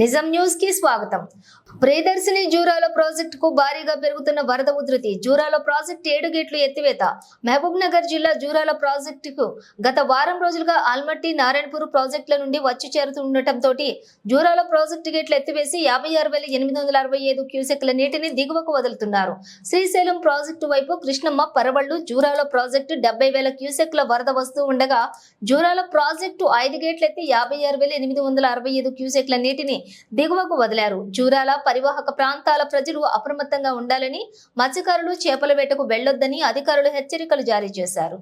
నిజం న్యూస్కి స్వాగతం. ప్రియదర్శిని జూరాల ప్రాజెక్టుకు భారీగా పెరుగుతున్న వరద ఉధృతి జూరాల ప్రాజెక్టు ఏడు గేట్లు ఎత్తివేత. మహబూబ్ నగర్ జిల్లా జూరాల ప్రాజెక్టుకు గత వారం రోజులుగా ఆల్మట్టి నారాయణపూర్ ప్రాజెక్టుల నుండి వచ్చి చేరుతుండటంతో జూరాల ప్రాజెక్టు గేట్లు ఎత్తివేసి యాభై ఆరు వేల ఎనిమిది వందల అరవై ఐదు క్యూసెక్ల నీటిని దిగువకు వదులుతున్నారు. శ్రీశైలం ప్రాజెక్టు వైపు కృష్ణమ్మ పరవళ్ళు జూరాల ప్రాజెక్టు డెబ్బై వేల క్యూసెక్ల వరద వస్తూ ఉండగా జూరాల ప్రాజెక్టు ఐదు గేట్లు ఎత్తి యాభై ఆరు వేల ఎనిమిది వందల అరవై ఐదు క్యూసెక్ల నీటిని దిగువకు వదిలారు. జూరాల పరివాహక ప్రాంతాల ప్రజలు అప్రమత్తంగా ఉండాలని మత్స్యకారులు చేపల వేటకు వెళ్ళొద్దని అధికారులు హెచ్చరికలు జారీ చేశారు.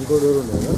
ఇంకో డోర్ ఉండేదా